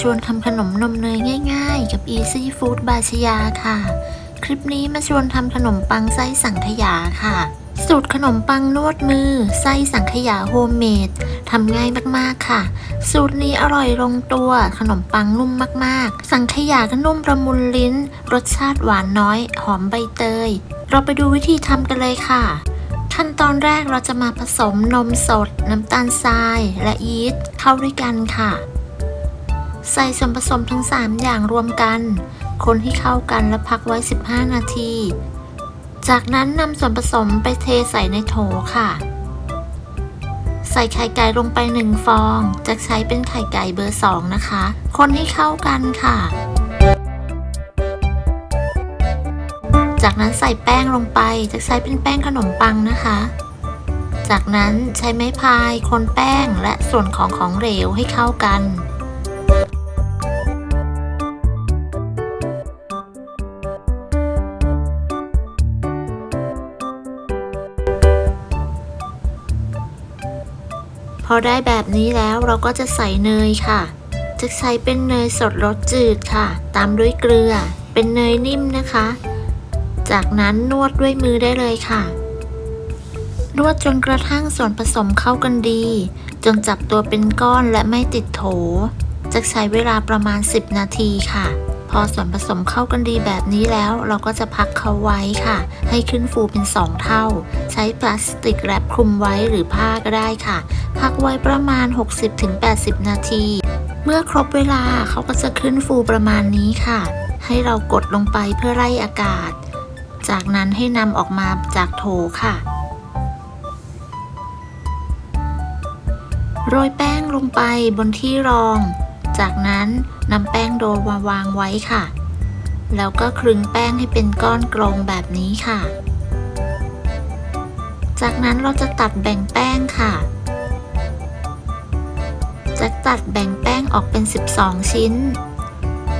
ชวนทำขนมนมเนยง่ายๆ กับ Easy Food บาชยาค่ะ คลิปนี้มาชวนทำขนมปังไส้สังขยาค่ะ สูตรขนมปังนวดมือ ไส้สังขยาโฮมเมดทำง่ายมากๆค่ะ สูตรนี้อร่อยลงตัวขนมปังนุ่มมากๆ สังขยาก็นุ่มประมุนลิ้น รสชาติหวานน้อย หอมใบเตย เราไปดูวิธีทำกันเลยค่ะขั้นตอนแรกเราจะมาผสมนมสด น้ำตาลทราย และยีสต์เข้าด้วยกันค่ะ ใส่ส่วนผสมทั้ง 3 อย่างรวมกัน คนให้เข้ากันและพักไว้ 15 นาที จากนั้นนำส่วนผสมไปเทใส่ในโถค่ะ ใส่ไข่ไก่ลงไป 1 ฟอง จะใช้เป็นไข่ไก่เบอร์ 2 นะคะ คนให้เข้ากันค่ะ จากนั้นใส่แป้งลงไป จะใช้เป็นแป้งขนมปังนะคะจากนั้นใช้ไม้พายคนแป้งและส่วนของของเหลวให้เข้ากัน พอได้แบบนี้แล้วเราก็จะใส่เนยค่ะ จะใช้เป็นเนยสดรสจืดค่ะ ตามด้วยเกลือ เป็นเนยนิ่มนะคะ จากนั้นนวดด้วยมือได้เลยค่ะ นวดจนกระทั่งส่วนผสมเข้ากันดี จนจับตัวเป็นก้อนและไม่ติดโถ จะใช้เวลาประมาณ 10 นาทีค่ะ พอส่วนผสมเข้ากันดีแบบนี้แล้วเราก็จะพักเขาไว้ค่ะ ให้ขึ้นฟูเป็น 2 เท่า ใช้พลาสติกแรปคลุมไว้หรือผ้าก็ได้ค่ะ พักไว้ประมาณ 60-80 นาที เมื่อครบเวลาเขาก็จะขึ้นฟูประมาณนี้ค่ะ ให้เรากดลงไปเพื่อไล่อากาศ จากนั้นให้นำออกมาจากโถค่ะ โรยแป้งลงไปบนที่รอง จากนั้นนำแป้งโดมาวางไว้ค่ะ แล้วก็คลึงแป้งให้เป็นก้อนกลมแบบนี้ค่ะ จากนั้นเราจะตัดแบ่งแป้งค่ะ จะตัดแบ่งแป้งออกเป็น 12 ชิ้น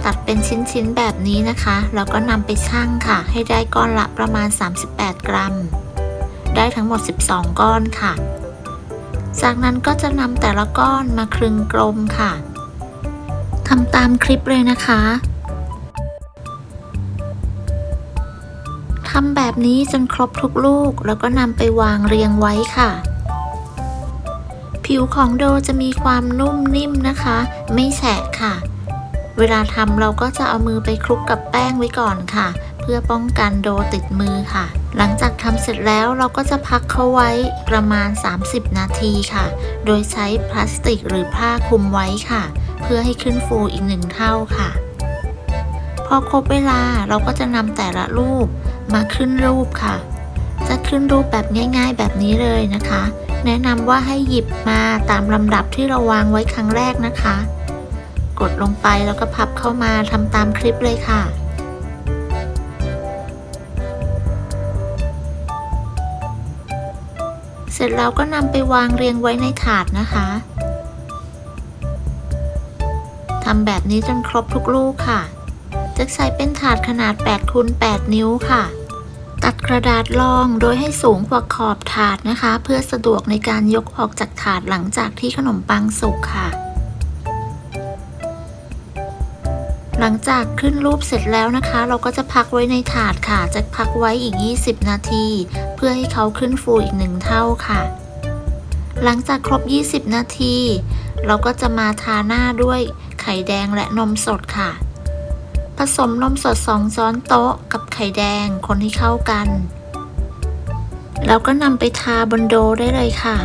ตัดเป็นชิ้นๆแบบนี้นะคะ แล้วก็นำไปชั่งค่ะ ให้ได้ก้อนละประมาณ 38 กรัม ได้ทั้งหมด 12 ก้อนค่ะ จากนั้นก็จะนำแต่ละก้อนมาคลึงกลมค่ะทำตามคลิปเลยนะคะทำแบบนี้จนครบทุกลูกแล้วก็นำไปวางเรียงไว้ค่ะ ผิวของโดจะมีความนุ่มนิ่มนะคะ ไม่แฉะค่ะ เวลาทำเราก็จะเอามือไปคลุกกับแป้งไว้ก่อนค่ะ เพื่อป้องกันโดติดมือค่ะ หลังจากทำเสร็จแล้วเราก็จะพักเขาไว้ประมาณ 30 นาทีค่ะ โดยใช้พลาสติกหรือผ้าคลุมไว้ค่ะ เพื่อให้ขึ้นฟูอีกหนึ่งเท่าค่ะ พอครบเวลาเราก็จะนำแต่ละรูปมาขึ้นรูปค่ะจะ ขึ้นรูปแบบง่ายๆ แบบนี้เลยนะคะ แนะนำว่าให้หยิบมาตามลำดับที่เราวางไว้ครั้งแรกนะคะ กดลงไปแล้วก็พับเข้ามาทำตามคลิปเลยค่ะเสร็จแล้วก็นำไปวางเรียงไว้ในถาดนะคะทำแบบนี้จนครบทุกลูกค่ะ จะใช้เป็นถาดขนาด8คูณ8นิ้วค่ะ ตัดกระดาษรองโดยให้สูงกว่าขอบถาดนะคะ เพื่อสะดวกในการยกออกจากถาดหลังจากที่ขนมปังสุกค่ะ หลังจากขึ้นรูปเสร็จแล้วนะคะ เราก็จะพักไว้ในถาดค่ะ จะพักไว้อีก 20 นาที เพื่อให้เขาขึ้นฟูอีกหนึ่งเท่าค่ะ หลังจากครบ 20 นาที เราก็จะมาทาหน้าด้วยไข่แดงและนมสดค่ะ ผสมนมสด2ช้อนโต๊ะกับไข่แดงคนให้เข้ากัน แล้วก็นำไปทาบนโดได้เลยค่ะ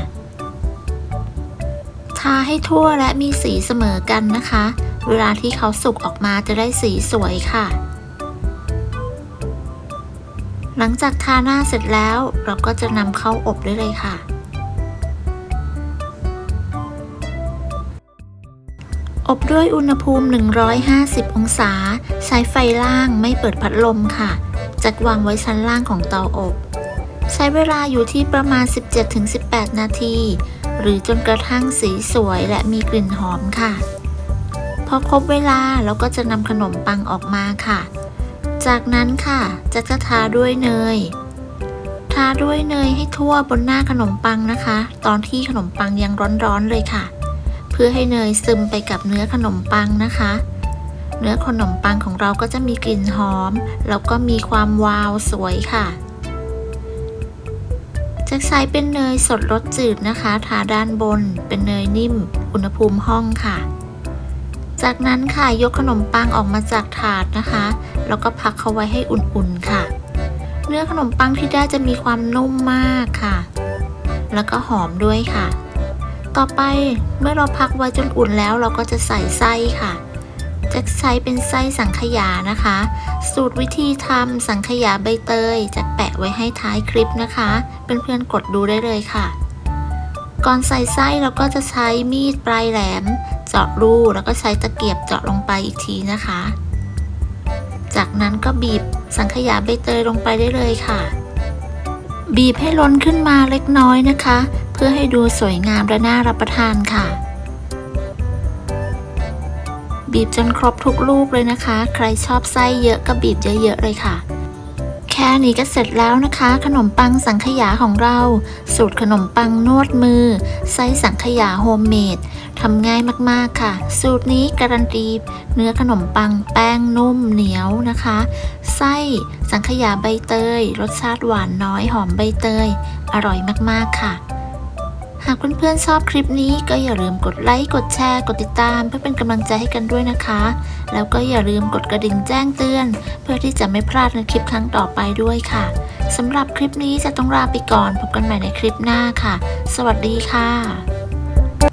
ทาให้ทั่วและมีสีเสมอกันนะคะ เวลาที่เขาสุกออกมาจะได้สีสวยค่ะ หลังจากทาหน้าเสร็จแล้วเราก็จะนำเข้าอบได้เลยค่ะ อบด้วยอุณหภูมิ 150 องศา ใช้ไฟล่างไม่เปิดพัดลมค่ะ จัดวางไว้ชั้นล่างของเตาอบ ใช้เวลาอยู่ที่ประมาณ 17-18 นาที หรือจนกระทั่งสีสวยและมีกลิ่นหอมค่ะ พอครบเวลาเราก็จะนำขนมปังออกมาค่ะ จากนั้นค่ะจะจะทาด้วยเนย ทาด้วยเนยให้ทั่วบนหน้าขนมปังนะคะ ตอนที่ขนมปังยังร้อนๆเลยค่ะ เพื่อให้เนยซึมไปกับเนื้อขนมปังนะคะ เนื้อขนมปังของเราก็จะมีกลิ่นหอม แล้วก็มีความวาวสวยค่ะจะใช้เป็นเนยสดรสจืดนะคะ ทาด้านบน เป็นเนยนิ่ม อุณหภูมิห้องค่ะ จากนั้นค่ะยกขนมปังออกมาจากถาดนะคะ แล้วก็พักเขาไว้ให้อุ่นๆค่ะ เนื้อขนมปังที่ได้จะมีความนุ่มมากค่ะ แล้วก็หอมด้วยค่ะ ต่อไปเมื่อเราพักไว้จนอุ่นแล้วเราก็จะใส่ไส้ค่ะ จะใช้เป็นไส้สังขยานะคะ สูตรวิธีทำสังขยาใบเตย จะแปะไว้ให้ท้ายคลิปนะคะเเพื่อนๆกดดูได้เลยค่ะ ก่อนใส่ไส้เราก็จะใช้มีดปลายแหลม เจาะรูแล้วก็ใช้ตะเกียบเจาะลงไปอีกทีนะคะ จากนั้นก็บีบสังขยาใบเตยลงไปได้เลยค่ะบีบให้ล้นขึ้นมาเล็กน้อยนะคะ พื่อให้ดูสวยงามและน่ารับประทานค่ะ บีบจนครบทุกลูกเลยนะคะ ใครชอบไส้เยอะก็บีบเยอะๆเลยค่ะ แค่นี้ก็เสร็จแล้วนะคะ ขนมปังสังขยาของเรา สูตรขนมปังนวดมือ ไส้สังขยาโฮมเมดทำง่ายมากๆค่ะ สูตรนี้การันตีเนื้อขนมปังแป้งนุ่มเหนียวนะคะ ไส้สังขยาใบเตย รสชาติหวานน้อยหอมใบเตย อร่อยมากๆค่ะ หากเพื่อนๆชอบคลิปนี้ก็อย่าลืมกดไลค์ กดแชร์ กดติดตาม เพื่อเป็นกำลังใจให้กันด้วยนะคะ แล้วก็อย่าลืมกดกระดิ่งแจ้งเตือน เพื่อที่จะไม่พลาดในคลิปครั้งต่อไปด้วยค่ะสำหรับคลิปนี้จะต้องลาไปก่อนพบกันใหม่ในคลิปหน้าค่ะ สวัสดีค่ะ